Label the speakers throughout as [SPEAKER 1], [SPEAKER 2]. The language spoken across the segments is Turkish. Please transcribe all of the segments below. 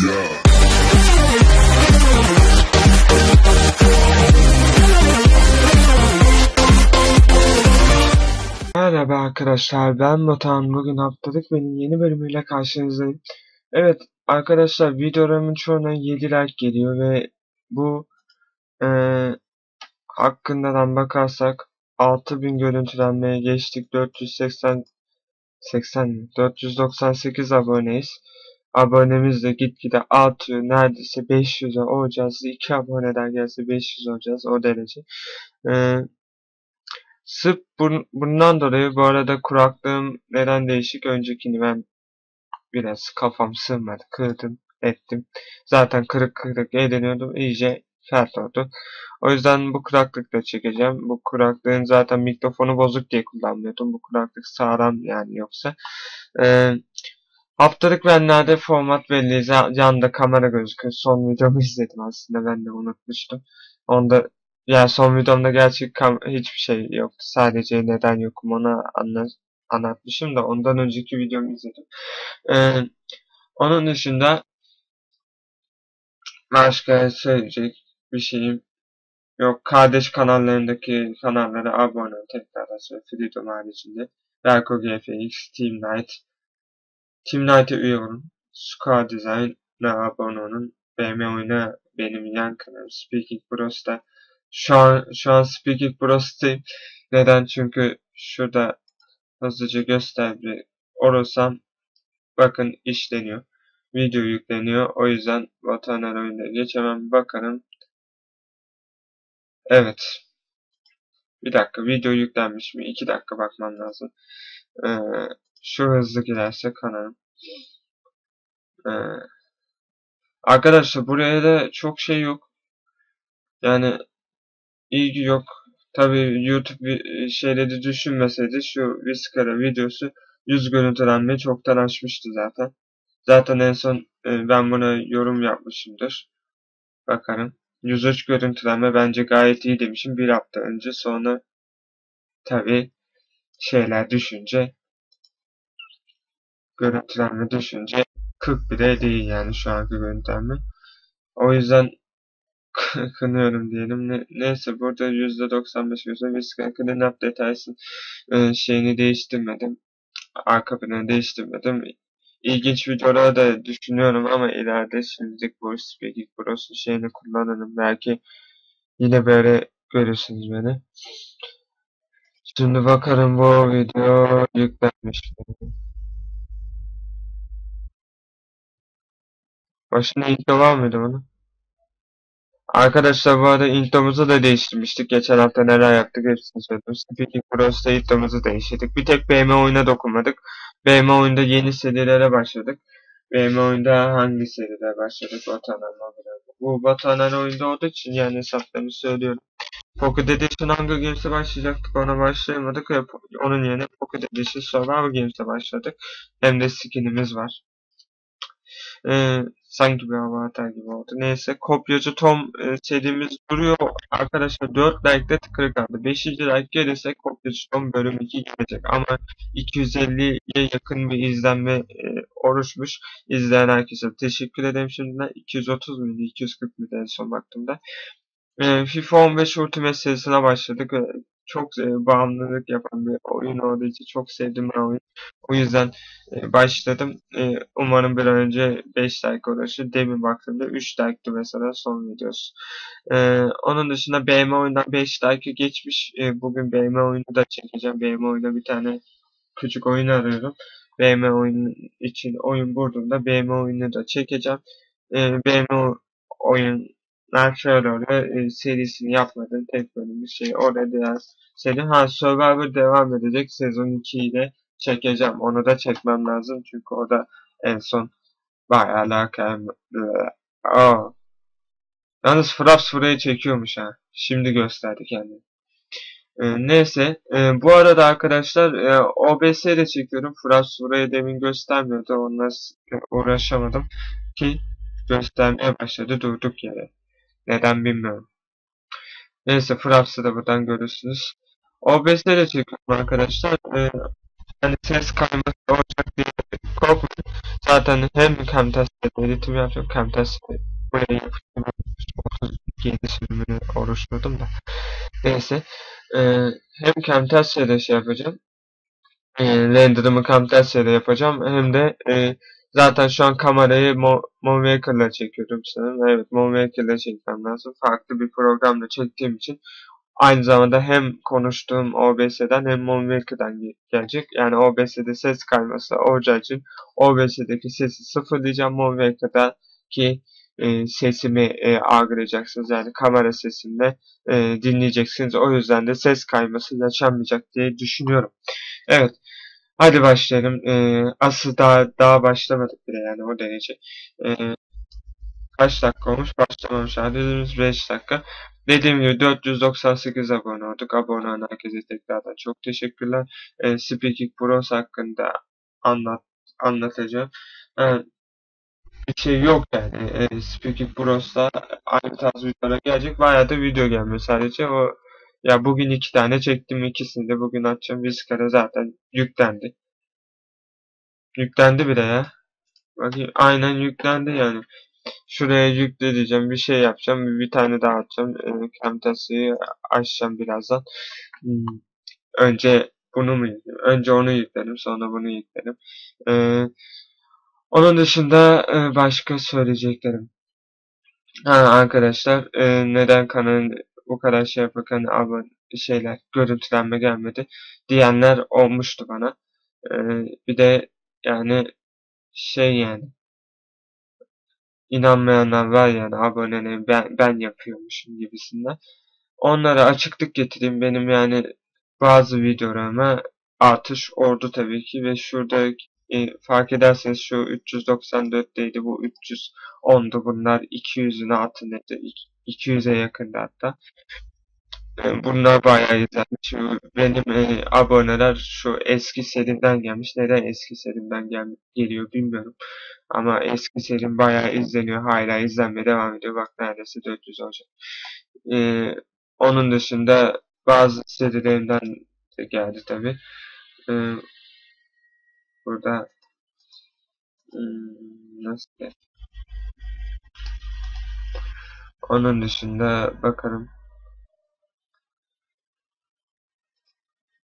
[SPEAKER 1] Merhaba arkadaşlar ben Batuhan bugün haftalık benim yeni bölümüyle karşınızdayım. Evet arkadaşlar videolarımın çoğuna 7 like geliyor ve bu eee hakkından bakarsak 6000 görüntülenmeye geçtik 480 80 mi? 498 aboneyiz. Abonemiz de gitgide artıyor. Neredeyse 500'e olacağız. 2 aboneden gelse 500 olacağız o derece. Eee Sırf bun- bundan dolayı bu arada kuraklığım neden değişik? Öncekini ben biraz kafam sığmadı. Kırdım, ettim. Zaten kırık kırık eğleniyordum. iyice fert oldu. O yüzden bu kuraklıkla çekeceğim. Bu kuraklığın zaten mikrofonu bozuk diye kullanmıyordum. Bu kuraklık sağlam yani yoksa. Ee, haftalık benlerde format belli. Yanında kamera gözüküyor. Son videomu izledim aslında. Ben de unutmuştum. Onda yani son videomda kam- hiçbir şey yoktu. Sadece neden yokum onu anla anlatmışım da ondan önceki videomu izledim. Ee, onun dışında başka söyleyecek bir şeyim yok. Kardeş kanallarındaki kanallara abone ol. Tekrar söyle. Freedom haricinde. Berko GFX, Team Night. Team Night'e üye olun. Squad Design'a abone olun. BM oyuna benim yan kanalım. Speaking Bros'ta şu an, şu an Speaking Bros'tayım. Neden? Çünkü şurada hızlıca gösterdi olursam bakın işleniyor. Video yükleniyor. O yüzden vatandaş oyunda geç hemen bakalım. Evet. Bir dakika video yüklenmiş mi? 2 dakika bakmam lazım. Ee, şu hızlı giderse kanalım. Ee, arkadaşlar buraya da çok şey yok. Yani ilgi yok. Tabi YouTube şeyleri düşünmeseydi şu Viscara videosu 100 görüntülenmeyi çoktan aşmıştı zaten. Zaten en son e, ben buna yorum yapmışımdır. Bakalım. 103 görüntülenme bence gayet iyi demişim bir hafta önce. Sonra tabi şeyler düşünce görüntülenme düşünce 40 bile değil yani şu anki görüntülenme. O yüzden kınıyorum diyelim. Ne, neyse burada %95 gözü Visca Clean Up detaysın e, şeyini değiştirmedim. Arka planı değiştirmedim. İlginç videolar da düşünüyorum ama ileride şimdilik bu Speaking Pro'sun şeyini kullanırım. Belki yine böyle görürsünüz beni. Şimdi bakalım bu video yüklenmiş mi? Başında intro var mıydı bunun? Arkadaşlar bu arada intromuzu da değiştirmiştik. Geçen hafta neler yaptık hepsini söyledim. Speaking Pro'sta intromuzu değiştirdik. Bir tek BM oyuna dokunmadık. BM oyunda yeni serilere başladık. BM oyunda hangi seride başladık? Vatanan. Bu Vatanan oyunda olduğu için yani hesaplarını söylüyorum. Pocket Edition Hunger Games'e başlayacaktık. Ona başlayamadık onun yerine Pocket Edition Survivor Games'e başladık. Hem de skinimiz var. Ee, sanki bir avatar gibi oldu. Neyse kopyacı Tom e, serimiz duruyor. Arkadaşlar 4 like'de tıkırı kaldı. 5. like gelirse kopyacı Tom bölüm 2 gelecek. Ama 250'ye yakın bir izlenme e, oluşmuş. İzleyen herkese teşekkür ederim şimdiden. 230 muydu? 240 mıydı en son baktığımda. E, FIFA 15 Ultimate serisine başladık. Çok e, bağımlılık yapan bir oyun olduğu için çok sevdiğim bir oyun. O yüzden e, başladım. E, umarım bir önce 5 like ulaşır. Demin baktığımda 3 like'tı mesela son videosu. E, onun dışında BM oyundan 5 like'ı geçmiş. E, bugün BM oyunu da çekeceğim. BM oyunda bir tane küçük oyun arıyorum. BM oyunu için oyun bulduğumda BM oyunu da çekeceğim. E, BM oyunlar oluyor. E, serisini yapmadım. Tek bölüm bir şey. Orada biraz seri. Ha Survivor devam edecek. Sezon 2 ile çekeceğim. Onu da çekmem lazım. Çünkü o da en son bayağı alakalı. Aa. Yalnız Fraps burayı çekiyormuş ha. Şimdi gösterdi kendini. Ee, neyse. Ee, bu arada arkadaşlar e, OBS ile çekiyorum. Fraps burayı demin göstermiyordu. Onunla uğraşamadım. Ki göstermeye başladı durduk yere. Neden bilmiyorum. Neyse Fraps'ı da buradan görürsünüz. OBS ile çekiyorum arkadaşlar. Ee, yani ses kayması olacak diye korkmayın. zaten hem Camtasia'da eğitim yapacağım. Camtasia buraya yapacağım. 37 sürümünü oluşturdum da. Neyse. E, hem Camtasia'da şey yapacağım. E, render'ımı Camtasia'da yapacağım. Hem de e, zaten şu an kamerayı Mo Moonmaker'la çekiyorum sanırım. Evet Moonmaker'la çekmem lazım. Farklı bir programla çektiğim için Aynı zamanda hem konuştuğum OBS'den hem Moonmaker'dan gelecek. Yani OBS'de ses kayması olacağı için OBS'deki sesi sıfırlayacağım. Moonmaker'daki e, sesimi e, algılayacaksınız. Yani kamera sesimle e, dinleyeceksiniz. O yüzden de ses kayması yaşanmayacak diye düşünüyorum. Evet. Hadi başlayalım. E, asıl daha, daha başlamadık bile yani o derece. E, kaç dakika olmuş? Başlamamış. Hadi 5 dakika. Dediğim gibi 498 abone olduk. Abone olan herkese tekrardan çok teşekkürler. E, Speaking Pros hakkında anlat anlatacağım. E, bir şey yok yani. E, Speaking Pros'ta aynı tarz videolar gelecek. Bayağı da video gelmiyor sadece. O ya bugün iki tane çektim. ikisini de bugün açacağım. Bir kere zaten yüklendi. Yüklendi bile ya. Bakayım aynen yüklendi yani. Şuraya yükle diyeceğim. Bir şey yapacağım. Bir tane daha açacağım. E, Camtasia'yı açacağım birazdan. Hmm. Önce bunu mu yükledim? Önce onu yükledim. Sonra bunu yükledim. E, onun dışında e, başka söyleyeceklerim. Ha, arkadaşlar e, neden kanalın bu kadar şey yaparken abone şeyler görüntülenme gelmedi diyenler olmuştu bana. E, bir de yani şey yani inanmayanlar var yani aboneliği ben, ben yapıyormuşum gibisinden. Onlara açıklık getireyim. Benim yani bazı videolarıma artış oldu tabii ki ve şurada e, fark ederseniz şu 394'teydi bu 310'du bunlar 200'ün altındaydı 200'e yakındı hatta. E, bunlar bayağı izlenmiş. Benim e, aboneler şu eski serimden gelmiş. Neden eski serimden gel geliyor bilmiyorum. Ama eski serim bayağı izleniyor. Hala izlenmeye devam ediyor. Bak neredeyse 400 olacak. Ee, onun dışında bazı serilerimden de geldi tabi. Ee, burada hmm, nasıl Onun dışında bakalım.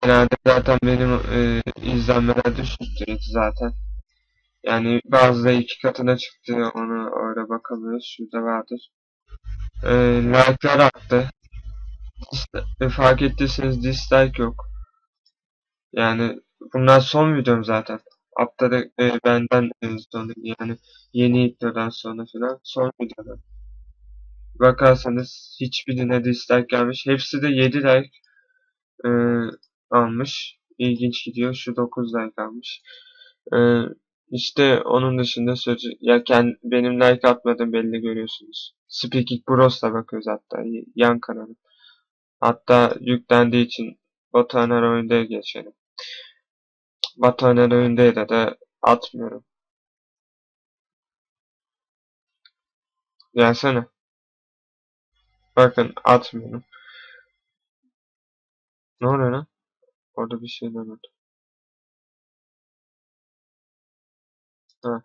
[SPEAKER 1] Genelde zaten benim e, izlenmeler düşüktür zaten. Yani bazıları iki katına çıktı. Onu orada bakamıyoruz. Şurada vardır. Ee, like'lar arttı. E, fark ettiyseniz dislike yok. Yani bunlar son videom zaten. Haftada e, benden e, sonra yani yeni videodan sonra falan son videodan. Bakarsanız hiçbirine dislike gelmiş. Hepsi de 7 like e, almış. İlginç gidiyor. Şu 9 like almış. E, işte onun dışında sözü ya kend, benim like atmadım belli görüyorsunuz. Speaking Bros'la bakıyoruz hatta yan kanalım. Hatta yüklendiği için Batuhaner oyunda geçelim. Batuhaner oyundaydı da atmıyorum. Gelsene. Bakın atmıyorum. Ne oluyor lan? Orada bir şey oldu. Ha.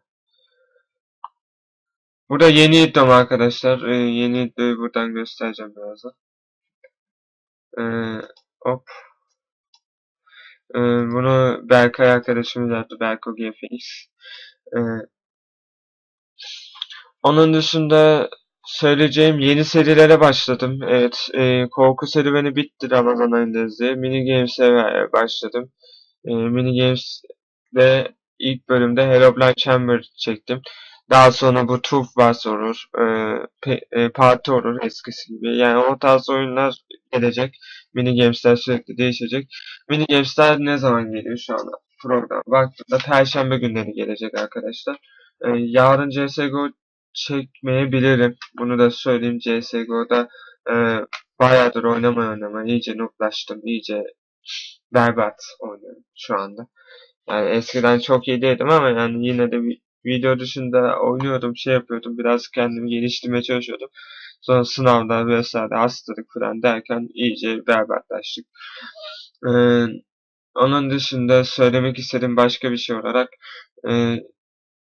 [SPEAKER 1] Burada yeni iddiam arkadaşlar. Ee, yeni iddiayı buradan göstereceğim birazdan. Ee, hop. Ee, bunu Berkay arkadaşımız yaptı. Berko GFX. Ee, onun dışında söyleyeceğim yeni serilere başladım. Evet. E, korku serüveni bitti Ramazan ayında Mini Games'e başladım. E, Mini Games ve ilk bölümde Herobrine Chamber çektim. Daha sonra bu Truth Wars olur, e, e, Parti olur eskisi gibi. Yani o tarz oyunlar gelecek. Mini Games'ler sürekli değişecek. Mini Games'ler ne zaman geliyor şu anda? Program baktığımda Perşembe günleri gelecek arkadaşlar. E, yarın CSGO çekmeyebilirim. Bunu da söyleyeyim. CSGO'da e, bayağıdır oynamaya oynamaya iyice nooblaştım. iyice berbat oynuyorum şu anda. Yani eskiden çok iyi değildim ama yani yine de video dışında oynuyordum, şey yapıyordum, biraz kendimi geliştirmeye çalışıyordum. Sonra sınavda vesaire hastalık falan derken iyice berbatlaştık. Ee, onun dışında söylemek istediğim başka bir şey olarak e,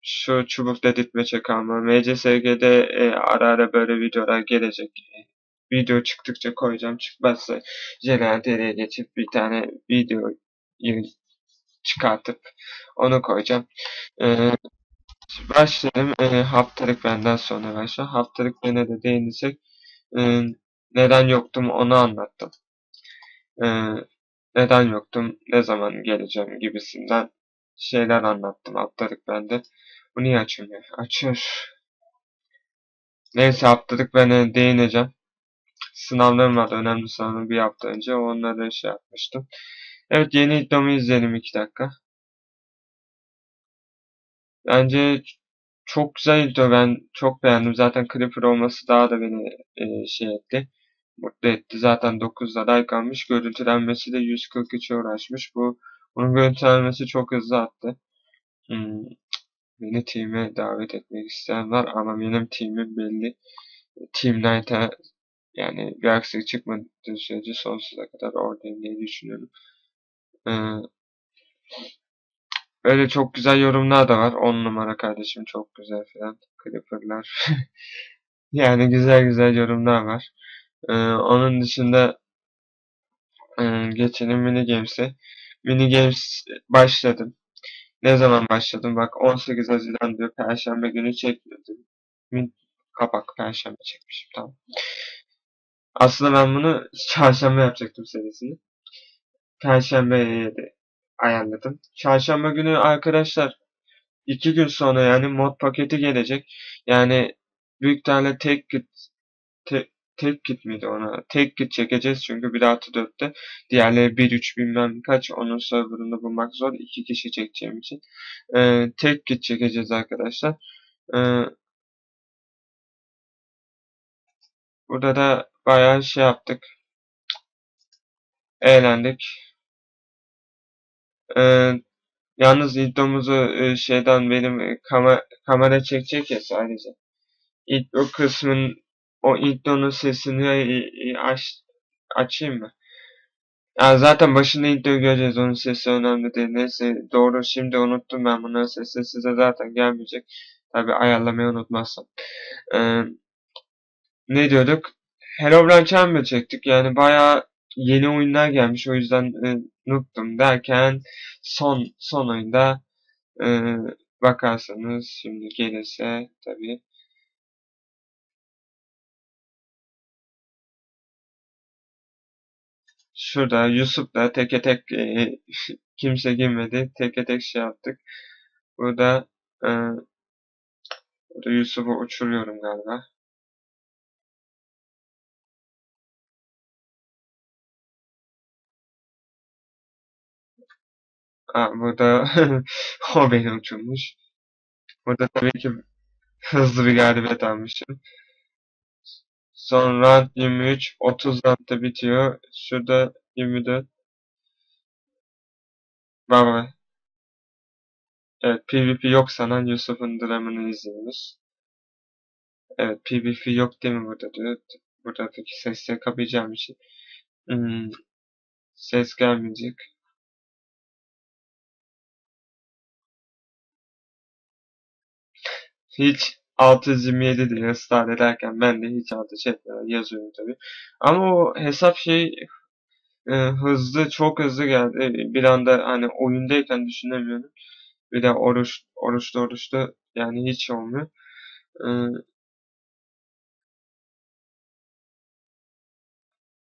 [SPEAKER 1] şu çubuk dedirtme çakalma. MCSG'de e, ara ara böyle videolar gelecek. Video çıktıkça koyacağım. Çıkmazsa JNTR'ye geçip bir tane video çıkartıp onu koyacağım. E, başlayalım. E, haftalık benden sonra başla. Haftalık bana de değinirsek e, neden yoktum onu anlattım. E, neden yoktum, ne zaman geleceğim gibisinden şeyler anlattım haftalık bende. Bu niye açılmıyor? Açıyor. Neyse haftalık ben değineceğim. Sınavlarım vardı. Önemli sınavım bir hafta önce. Onları şey yapmıştım. Evet yeni iddiamı izleyelim iki dakika. Bence çok güzel iddia. Ben çok beğendim. Zaten Clipper olması daha da beni e, şey etti. Mutlu etti. Zaten 9'da like almış. Görüntülenmesi de 143'e uğraşmış. Bu bunun görüntülenmesi çok hızlı attı. Hmm. Beni team'e davet etmek isteyen var ama benim team'im belli. Team Night'a yani bir aksilik çıkmadığı sürece sonsuza kadar oradayım diye düşünüyorum. Ee, öyle çok güzel yorumlar da var. 10 numara kardeşim çok güzel falan. Clipper'lar. yani güzel güzel yorumlar var. Ee, onun dışında e, geçelim mini games'e. Mini games başladım. Ne zaman başladım? Bak 18 Haziran diyor. Perşembe günü çekmedim. Kapak Perşembe çekmişim. Tamam. Aslında ben bunu çarşamba yapacaktım serisini. Perşembeye de ayarladım. Çarşamba günü arkadaşlar iki gün sonra yani mod paketi gelecek. Yani büyük tane tek git te, tek git miydi ona? Tek git çekeceğiz çünkü 1 artı 4'te. Diğerleri 1 3 bilmem kaç. Onun serverını bulmak zor. iki kişi çekeceğim için. Ee, tek git çekeceğiz arkadaşlar. Ee, burada da bayağı şey yaptık. Eğlendik. Ee, yalnız iddiamızı e, şeyden benim kamera, kamera çekecek ya sadece. İlk o kısmın o intronun sesini e, aç, açayım mı? Yani zaten başında intro göreceğiz. Onun sesi önemli değil. Neyse doğru şimdi unuttum ben bunların sesi size zaten gelmeyecek. Tabi ayarlamayı unutmazsam. Ee, ne diyorduk? Herobrine Chamber çektik. Yani bayağı yeni oyunlar gelmiş. O yüzden e, unuttum derken son son oyunda e, bakarsanız şimdi gelirse tabi şurada Yusuf'la teke tek e, kimse girmedi. Teke tek şey yaptık. Burada e, burada Yusuf'u uçuruyorum galiba. Aa, burada o beni uçurmuş. Burada tabii ki hızlı bir galibiyet almışım. Son round 23, 30 roundda bitiyor. Şurada 24. Baba. Evet, PvP yok sanan Yusuf'un dramını izliyoruz. Evet, PvP yok değil mi burada diyor. Buradaki sesleri kapayacağım için. Hmm, ses gelmeyecek. Hiç 627 diye ısrar ederken ben de hiç ateş etmeden yazıyorum tabi. Ama o hesap şey e, hızlı, çok hızlı geldi. Bir anda hani oyundayken düşünemiyorum. Bir de oruç, oruçlu oruçlu yani hiç olmuyor. E,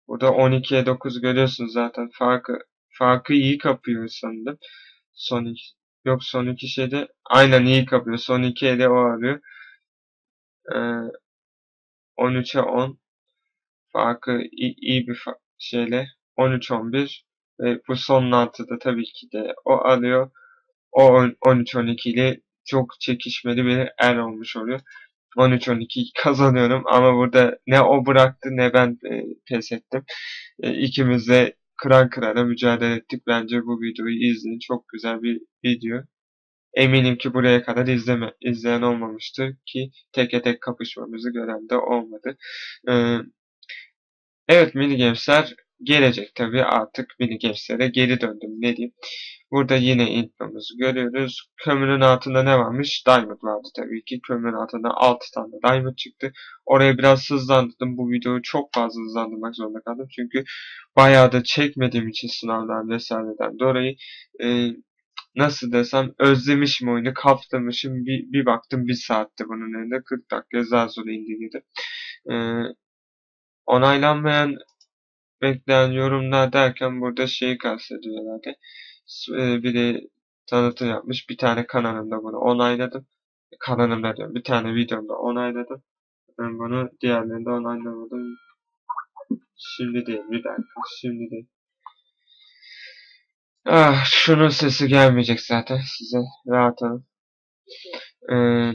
[SPEAKER 1] burada 12'ye 9 görüyorsunuz zaten farkı farkı iyi kapıyor sanırım. Son iki, yok son iki şeyde aynen iyi kapıyor. Son iki de o alıyor. Ee, 13'e 10 farkı iyi, iyi bir fa şeyle 13-11 ve bu son altıda tabii ki de o alıyor. O 13-12 ile çok çekişmeli bir er olmuş oluyor. 13-12 kazanıyorum ama burada ne o bıraktı ne ben e, pes ettim. E, ikimiz de kıran kırana mücadele ettik. Bence bu videoyu izleyin. Çok güzel bir video. Eminim ki buraya kadar izleme, izleyen olmamıştır ki teke tek kapışmamızı gören de olmadı. Ee, evet mini gamesler gelecek tabii artık mini games'lere geri döndüm ne diyeyim. Burada yine intromuzu görüyoruz. Kömürün altında ne varmış? Diamond vardı tabii ki. Kömürün altında 6 tane Diamond çıktı. Oraya biraz hızlandırdım. Bu videoyu çok fazla hızlandırmak zorunda kaldım. Çünkü bayağı da çekmediğim için sınavdan vesaireden dolayı e, nasıl desem özlemişim oyunu kaptırmışım bir, bir baktım bir saatte bunun önünde 40 dakika zar zor indirdi. Ee, onaylanmayan bekleyen yorumlar derken burada şeyi kastediyorlardı. E, biri tanıtım yapmış bir tane kanalımda bunu onayladım. Kanalımda diyorum bir tane videomda onayladım. Ben bunu diğerlerinde onaylamadım. Şimdi değil bir dakika şimdi değil. Ah, şunun sesi gelmeyecek zaten size rahat olun. Ee,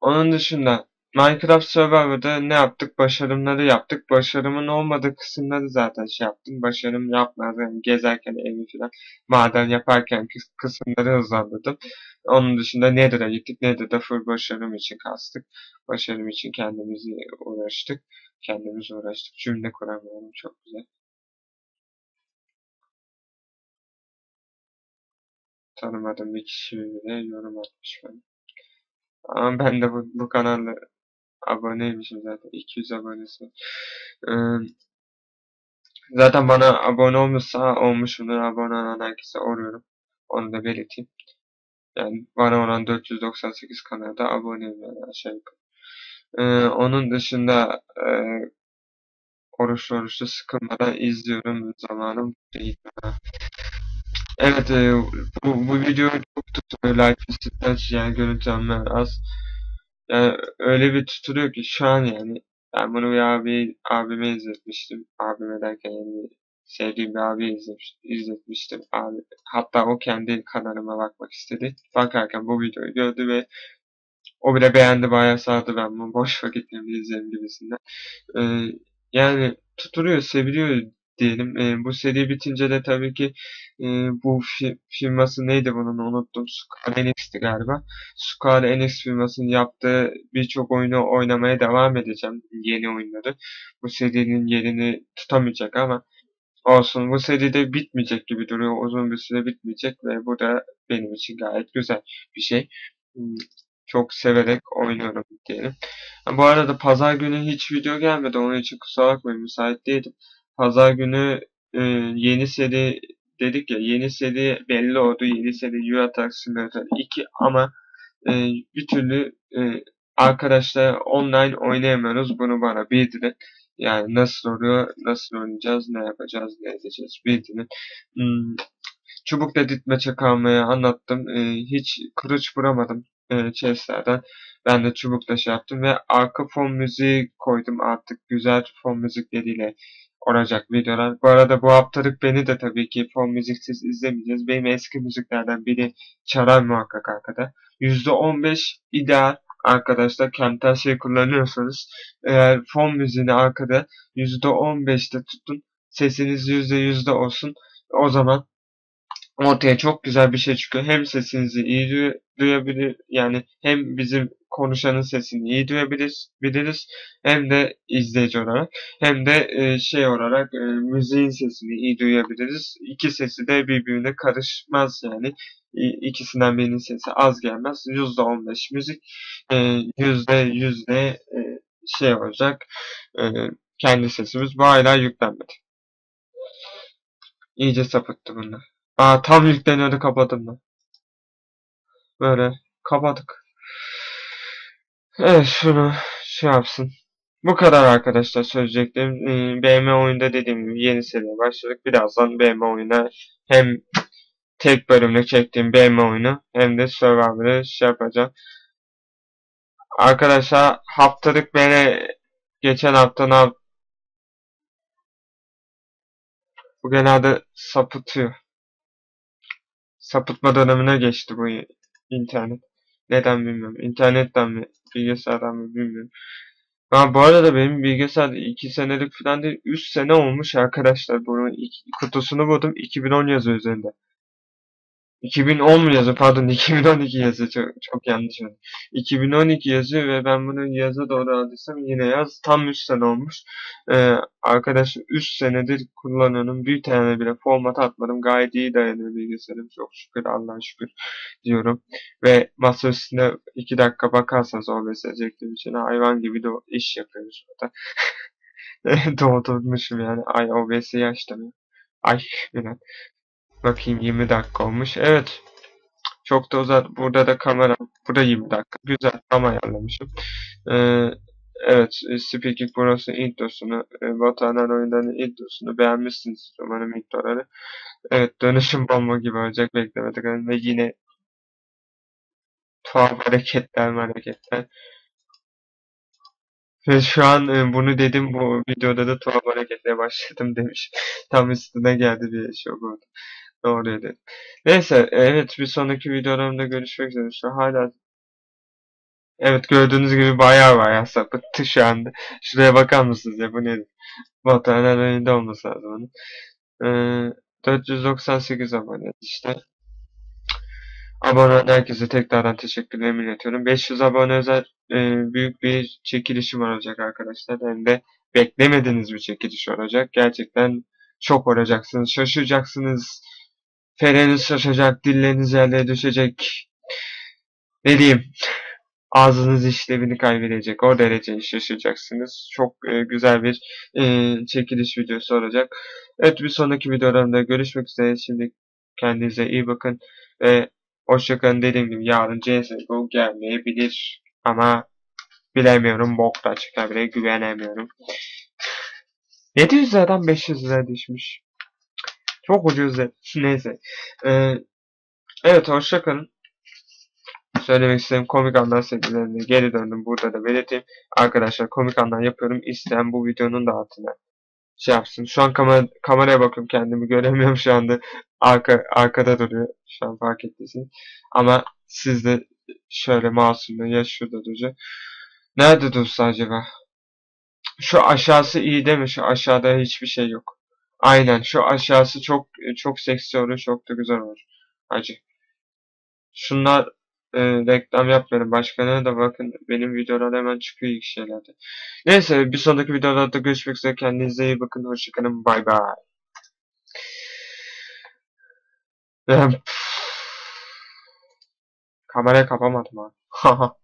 [SPEAKER 1] onun dışında Minecraft Survivor'da ne yaptık? Başarımları yaptık. Başarımın olmadığı kısımları zaten şey yaptım. Başarım yapmadım. Gezerken evi falan maden yaparken kısımları hızlandırdım. Onun dışında Nether'a gittik. Nether'da full başarım için kastık. Başarım için kendimizi uğraştık. Kendimiz uğraştık. Cümle kuramıyorum. Çok güzel. Tanımadığım bir kişi bile yorum atmış bana. Ama ben de bu, bu kanalda aboneymişim zaten. 200 abonesi. Ee, zaten bana abone olmuşsa olmuşumdur. Abone olan herkese oruyorum. Onu da belirteyim. Yani bana olan 498 kanalda aboneyim yani aşağı yukarı. Ee, onun dışında e, oruçlu oruçlu sıkılmadan izliyorum zamanım. Evet e, bu, bu video çok tutuyor like istedim yani görüntülenme az. Yani öyle bir tutuluyor ki şu an yani ben bunu bir abi, abime izletmiştim. Abime derken yani sevdiğim bir abi izletmiştim. Abi, hatta o kendi kanalıma bakmak istedi. Bakarken bu videoyu gördü ve o bile beğendi bayağı sardı ben bunu boş vakitlerimde izlerim gibisinden. Ee, yani tutuluyor, seviliyor diyelim. E, bu seri bitince de tabii ki e, bu fi firması neydi bunun unuttum. Square Enix'ti galiba. Square Enix firmasının yaptığı birçok oyunu oynamaya devam edeceğim. Yeni oyunları. Bu serinin yerini tutamayacak ama olsun. Bu seri de bitmeyecek gibi duruyor. Uzun bir süre bitmeyecek ve bu da benim için gayet güzel bir şey. Hmm, çok severek oynuyorum diyelim. Bu arada pazar günü hiç video gelmedi. Onun için kusura bakmayın müsait değildim. Pazar günü e, yeni seri dedik ya yeni seri belli oldu. Yeni seri Euro Truck Simulator 2 ama e, bir türlü e, arkadaşlar online oynayamıyoruz. Bunu bana bildirin. Yani nasıl oluyor, nasıl oynayacağız, ne yapacağız, ne edeceğiz bildirin. Hmm, çubukla ditmeçe kalmayı anlattım. E, hiç kılıç vuramadım e, chestlerden. Ben de çubukla şey yaptım ve arka fon müziği koydum artık güzel fon müzikleriyle olacak videolar. Bu arada bu haftalık beni de tabii ki fon müziksiz izlemeyeceğiz. Benim eski müziklerden biri çalar muhakkak arkada. %15 ideal arkadaşlar Camtasia kullanıyorsanız eğer fon müziğini arkada %15'te tutun sesiniz %100'de olsun o zaman ortaya çok güzel bir şey çıkıyor. Hem sesinizi iyi duyabilir yani hem bizim konuşanın sesini iyi duyabiliriz hem de izleyici olarak hem de e, şey olarak e, müziğin sesini iyi duyabiliriz. İki sesi de birbirine karışmaz yani. İkisinden birinin sesi az gelmez. %15 müzik e, %100 de e, şey olacak kendi sesimiz. Bu hala yüklenmedi. İyice sapıttı bunlar. Aa tam yükleniyordu kapadım ben. Böyle kapadık. Evet şunu şey yapsın. Bu kadar arkadaşlar söyleyeceklerim. Ee, BM oyunda dediğim gibi yeni seriye başladık. Birazdan BM oyuna hem tek bölümle çektiğim BM oyunu hem de Survivor'ı şey yapacağım. Arkadaşlar haftalık beni geçen hafta ne Bu genelde sapıtıyor. Sapıtma dönemine geçti bu internet. Neden bilmiyorum. İnternetten mi, bilgisayardan mı bilmiyorum. Ha, bu arada benim bilgisayar 2 senelik falan değil 3 sene olmuş arkadaşlar. Bunun kutusunu buldum 2010 yazıyor üzerinde. 2010 mu yazıyor? Pardon 2012 yazıyor. Çok, çok yanlış oldu. 2012 yazıyor ve ben bunu yaza doğru aldıysam yine yaz. Tam 3 sene olmuş. Ee, arkadaşlar 3 senedir kullanıyorum. Bir tane bile format atmadım. Gayet iyi dayanıyor bilgisayarım. Çok şükür Allah'a şükür diyorum. Ve masa üstünde 2 dakika bakarsanız OBS çektiğim için hayvan gibi de iş yapıyoruz burada. Doldurmuşum yani. Ay OBS'yi açtım. Ay yine. Bakayım 20 dakika olmuş. Evet. Çok da uzat. Burada da kamera. Burada 20 dakika. Güzel. Tam ayarlamışım. Ee, evet. Speaking Pro'sun introsunu, e, Batuhan'ın oyunlarının introsunu beğenmişsiniz umarım introları. Evet. Dönüşüm bomba gibi olacak. Beklemedik. Ve yine tuhaf hareketler hareketler. Ve şu an e, bunu dedim bu videoda da tuhaf hareketle başladım demiş. Tam üstüne geldi bir şok oldu. Doğru dedim. Neyse evet bir sonraki videolarımda görüşmek üzere. Şu hala Evet gördüğünüz gibi baya baya sapıttı şu anda. Şuraya bakar mısınız ya bu nedir? Batuhan'ın önünde olması lazım. Ee, 498 abone işte. Abone olan herkese tekrardan teşekkürlerimi iletiyorum. 500 abone özel e, büyük bir çekilişim olacak arkadaşlar. Hem de beklemediğiniz bir çekiliş olacak. Gerçekten şok olacaksınız, şaşıracaksınız. Fereniz şaşacak, dilleriniz yerlere düşecek. Ne diyeyim? Ağzınız işlevini kaybedecek. O derece şaşıracaksınız. Çok e, güzel bir e, çekiliş videosu olacak. Evet bir sonraki videolarımda görüşmek üzere. Şimdi kendinize iyi bakın. Ve hoşçakalın dediğim gibi yarın CSGO gelmeyebilir. Ama bilemiyorum. Bok da çıkabilir. Güvenemiyorum. 700 liradan 500 lira düşmüş. Çok ucuz. Neyse. Ee, evet hoşçakalın. Söylemek istediğim komik anlar serilerine geri döndüm. Burada da belirteyim. Arkadaşlar komik anlar yapıyorum. İsteyen bu videonun da altına şey yapsın. Şu an kamera, kameraya bakıyorum kendimi göremiyorum şu anda. Arka, arkada duruyor. Şu an fark ettiyseniz. Ama siz de şöyle masumda ya şurada duracak. Nerede dursa acaba? Şu aşağısı iyi değil mi? Şu aşağıda hiçbir şey yok. Aynen şu aşağısı çok çok seksi olur. Çok da güzel olur. Acı. Şunlar e, reklam yapmıyorum. Başkalarına da bakın. Benim videolar hemen çıkıyor ilk şeylerde. Neyse bir sonraki videolarda görüşmek üzere. Kendinize iyi bakın. Hoşçakalın. Bay bay. Kamerayı kapamadım ha.